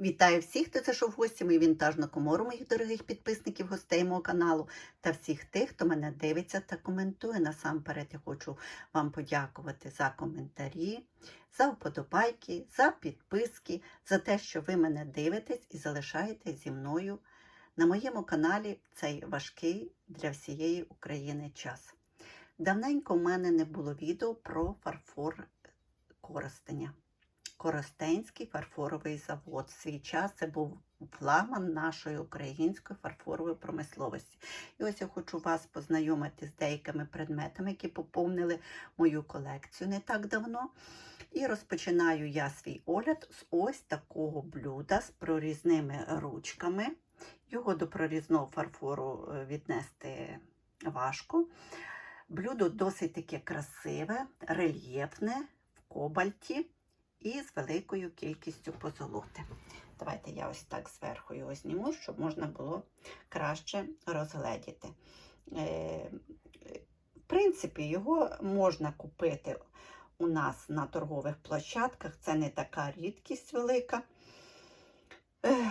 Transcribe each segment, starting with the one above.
Вітаю всіх, хто зайшов гості мою вінтажну комору, моїх дорогих підписників, гостей мого каналу та всіх тих, хто мене дивиться та коментує. Насамперед я хочу вам подякувати за коментарі, за вподобайки, за підписки, за те, що ви мене дивитесь і залишаєтесь зі мною на моєму каналі цей важкий для всієї України час. Давненько в мене не було відео про фарфор Коростеня. Коростенський фарфоровий завод. В свій час це був флагман нашої української фарфорової промисловості. І ось я хочу вас познайомити з деякими предметами, які поповнили мою колекцію не так давно. І розпочинаю я свій огляд з ось такого блюда з прорізними ручками. Його до прорізного фарфору е, віднести важко. Блюдо досить таке красиве, рельєфне, в кобальті і з великою кількістю позолоти. Давайте я ось так зверху його зніму, щоб можна було краще розгледіти. Е, В принципі, його можна купити у нас на торгових площадках, це не така рідкість велика. Е,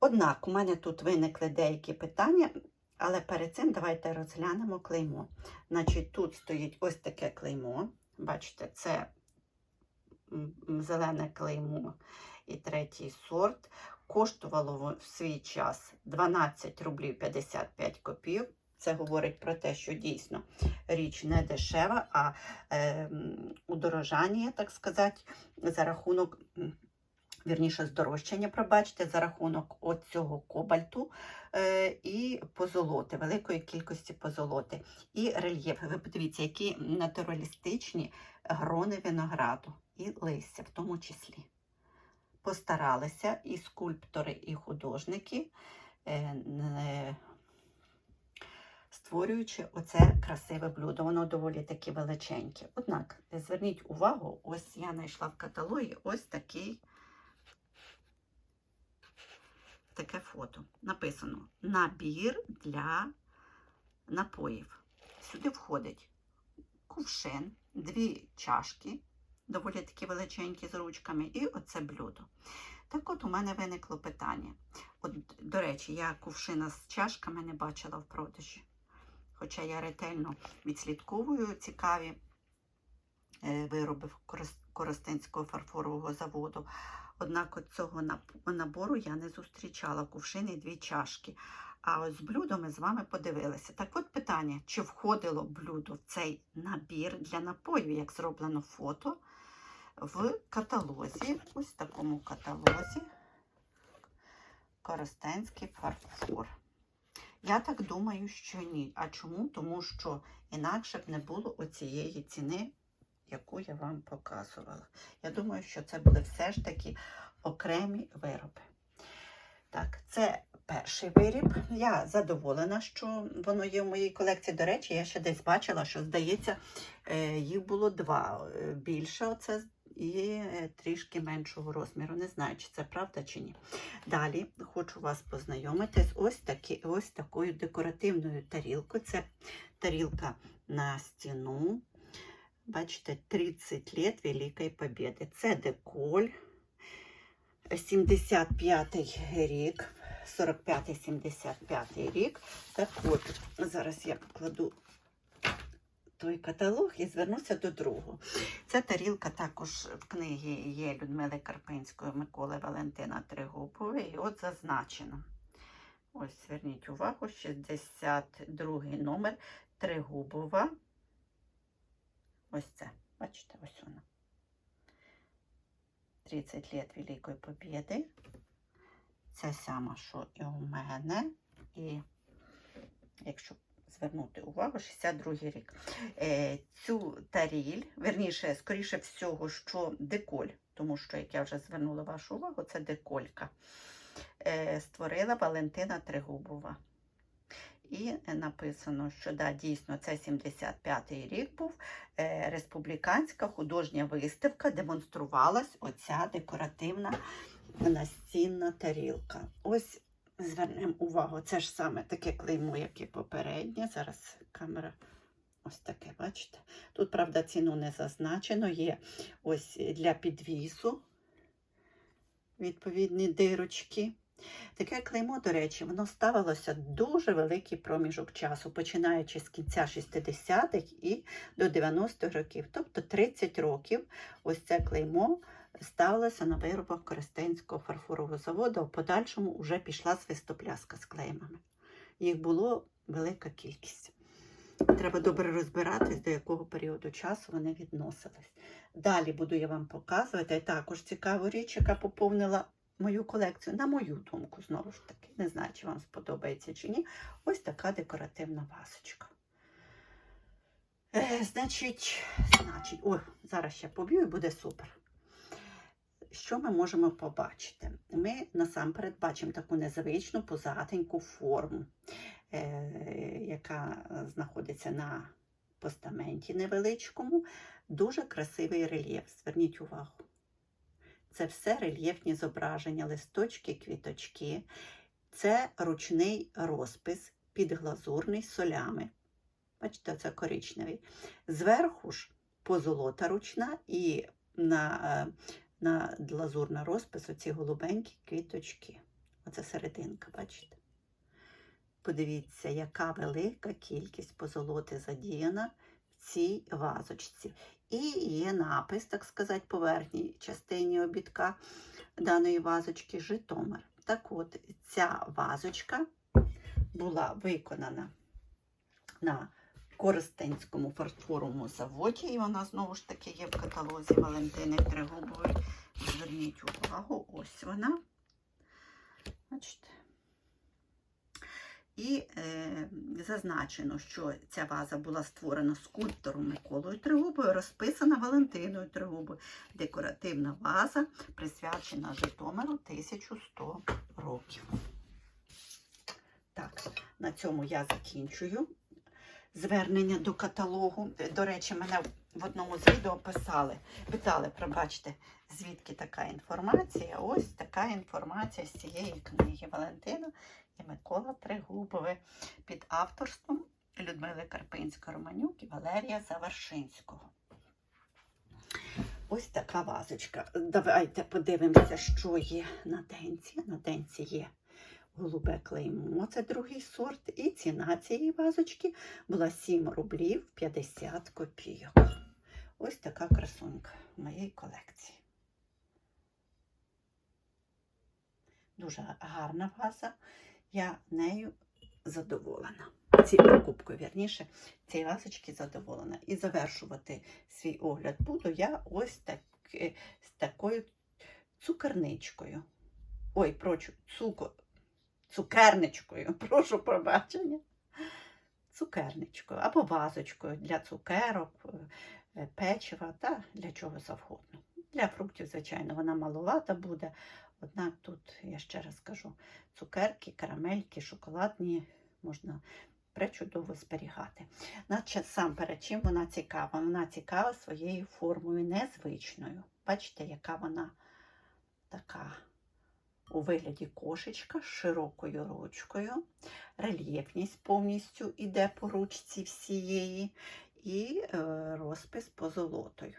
Однак, у мене тут виникли деякі питання, але перед цим давайте розглянемо клеймо. Значить, тут стоїть ось таке клеймо. Бачите, це зелене клеймо і третій сорт. Коштувало в свій час 12 рублів 55 копійок. Це говорить про те, що дійсно річ не дешева, а е, удорожання, так сказати, за рахунок, вірніше, здорожчання, пробачте, за рахунок оцього кобальту е, і позолоти, великої кількості позолоти. І рельєф. Ви подивіться, які натуралістичні грони винограду і листя в тому числі. Постаралися і скульптори, і художники, е, створюючи оце красиве блюдо. Воно доволі таки величеньке. Однак, зверніть увагу, ось я знайшла в каталогі ось такий, таке фото. Написано набір для напоїв. Сюди входить кувшин, дві чашки доволі такі величенькі з ручками, і оце блюдо. Так от у мене виникло питання. От, До речі, я кувшина з чашками не бачила в продажі. Хоча я ретельно відслідковую цікаві е, вироби Коростенського фарфорового заводу. Однак от цього набору я не зустрічала кувшини і дві чашки. А ось з блюдом ми з вами подивилися. Так от питання, чи входило блюдо в цей набір для напоїв, як зроблено фото в каталозі, ось в такому каталозі Коростенський фарфор. Я так думаю, що ні. А чому? Тому що інакше б не було оцієї ціни, яку я вам показувала. Я думаю, що це були все ж таки окремі вироби. Так, це перший виріб. Я задоволена, що воно є в моїй колекції. До речі, я ще десь бачила, що, здається, е, їх було два. Е, більше оце і е, трішки меншого розміру. Не знаю, чи це правда чи ні. Далі хочу вас познайомити з ось, такі, ось такою декоративною тарілкою. Це тарілка на стіну. Бачите, 30 лет Великої Побєди. Це деколь. 75-й рік, 45-75 рік. Так от, зараз я покладу той каталог і звернуся до другого. Ця тарілка також в книгі є Людмили Карпинської, Миколи Валентина Тригупової. І от зазначено. Ось, зверніть увагу, 62 номер Тригубова. Ось це. Бачите, ось вона. 30 лет Великої Побєди. Це саме, що і у мене. І якщо звернути увагу, 62-й рік. Е, Цю таріль, верніше, скоріше всього, що деколь, тому що, як я вже звернула вашу увагу, це деколька. Е, Створила Валентина Тригубова. І написано, що да, дійсно це 75-й рік був. Е, республіканська художня виставка демонструвалась оця декоративна настінна тарілка. Ось звернемо увагу, це ж саме таке клеймо, як і попереднє. Зараз камера ось таке, бачите? Тут, правда, ціну не зазначено, є ось для підвісу. відповідні дирочки. Таке клеймо, до речі, воно ставилося дуже великий проміжок часу, починаючи з кінця 60-х і до 90-х років. Тобто 30 років ось це клеймо ставилося на виробах Коростенського фарфорового заводу, а в подальшому вже пішла свистопляска з клеймами. Їх було велика кількість. Треба добре розбиратись, до якого періоду часу вони відносились. Далі буду я вам показувати також цікаву річ, яка поповнила мою колекцію, на мою думку, знову ж таки. Не знаю, чи вам сподобається чи ні. Ось така декоративна вазочка. Е, значить, значить, ой, зараз ще поб'ю і буде супер. Що ми можемо побачити? Ми насамперед бачимо таку незвичну позатеньку форму, е, яка знаходиться на постаменті невеличкому. Дуже красивий рельєф. Зверніть увагу. Це все рельєфні зображення, листочки, квіточки. Це ручний розпис підглазурний солями. Бачите, це коричневий. Зверху ж позолота ручна і на, на глазурна розпис оці голубенькі квіточки. Оце серединка, бачите? Подивіться, яка велика кількість позолоти задіяна в цій вазочці. І є напис, так сказати, по верхній частині обідка даної вазочки Житомир. Так от, ця вазочка була виконана на Коростенському фарфоровому заводі, і вона знову ж таки є в каталозі Валентини Трегубової. Зверніть увагу, ось вона. І е, зазначено, що ця ваза була створена скульптором Миколою Тригубою, розписана Валентиною Тригубою. Декоративна ваза, присвячена Житомиру 1100 років. Так, на цьому я закінчую звернення до каталогу. До речі, мене в одному з відео писали, питали, пробачте, звідки така інформація. Ось така інформація з цієї книги Валентина і Микола Тригубове під авторством Людмили Карпинсько-Романюк і Валерія Заваршинського. Ось така вазочка. Давайте подивимося, що є на денці. На денці є голубе клеймо, це другий сорт. І ціна цієї вазочки була 7 рублів 50 копійок. Ось така красунька в моїй колекції. Дуже гарна ваза. Я нею задоволена. Ці покупкою, вірніше, цієї вазочки задоволена. І завершувати свій огляд буду я ось так, е, з такою цукерничкою. Ой, прочу, цуко, цукерничкою, прошу пробачення. Цукерничкою або вазочкою для цукерок, е, печива та для чого завгодно. Для фруктів, звичайно, вона маловата буде. Однак тут, я ще раз кажу, цукерки, карамельки, шоколадні можна пречудово зберігати. Наче сам перед чим вона цікава? Вона цікава своєю формою незвичною. Бачите, яка вона у вигляді кошечка з широкою ручкою. Рельєфність повністю йде по ручці всієї, і е, розпис позолотою.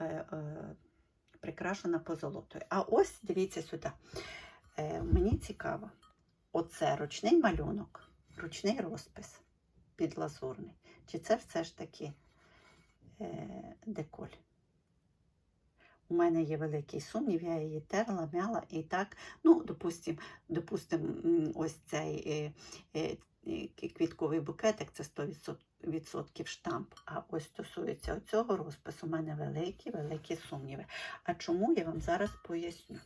Е, е, прикрашена позолотою. А ось дивіться сюди. Мені цікаво, оце ручний малюнок, ручний розпис підлазурний. Чи це все ж таки деколь? У мене є великий сумнів, я її терла, мяла і так, ну, допустим, допустим, ось цей е, е, е, квітковий букетик це 100% штамп. А ось стосується цього розпису, у мене великі, великі сумніви. А чому я вам зараз поясню?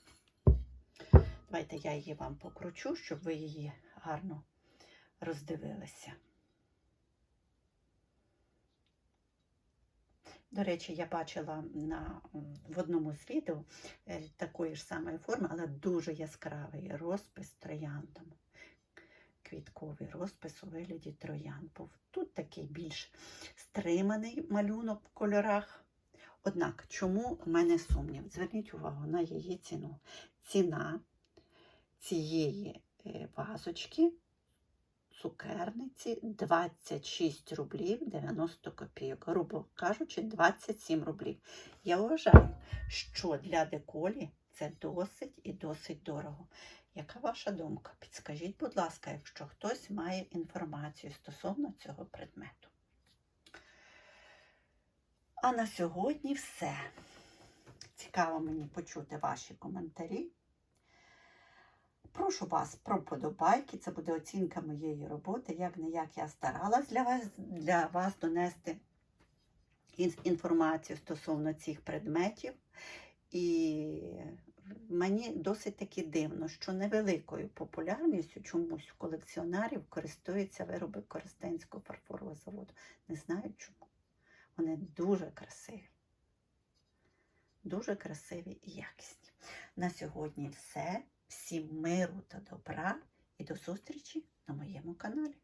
Давайте я її вам покручу, щоб ви її гарно роздивилися. До речі, я бачила на, в одному з відео е, такої ж самої форми, але дуже яскравий розпис трояндом. Квітковий розпис у вигляді троянд був. Тут такий більш стриманий малюнок в кольорах. Однак, чому в мене сумнів? Зверніть увагу на її ціну. Ціна цієї е, вазочки цукерниці 26 рублів 90 копійок. Грубо кажучи, 27 рублів. Я вважаю, що для деколі це досить і досить дорого. Яка ваша думка? Підскажіть, будь ласка, якщо хтось має інформацію стосовно цього предмету. А на сьогодні все. Цікаво мені почути ваші коментарі. Прошу вас про подобайки. Це буде оцінка моєї роботи. Як не як я старалась для вас, для вас донести інформацію стосовно цих предметів. І мені досить таки дивно, що невеликою популярністю чомусь у колекціонерів користуються вироби Коростенського фарфорового заводу. Не знаю чому. Вони дуже красиві. Дуже красиві і якісні. На сьогодні все. Всім миру та добра і до зустрічі на моєму каналі.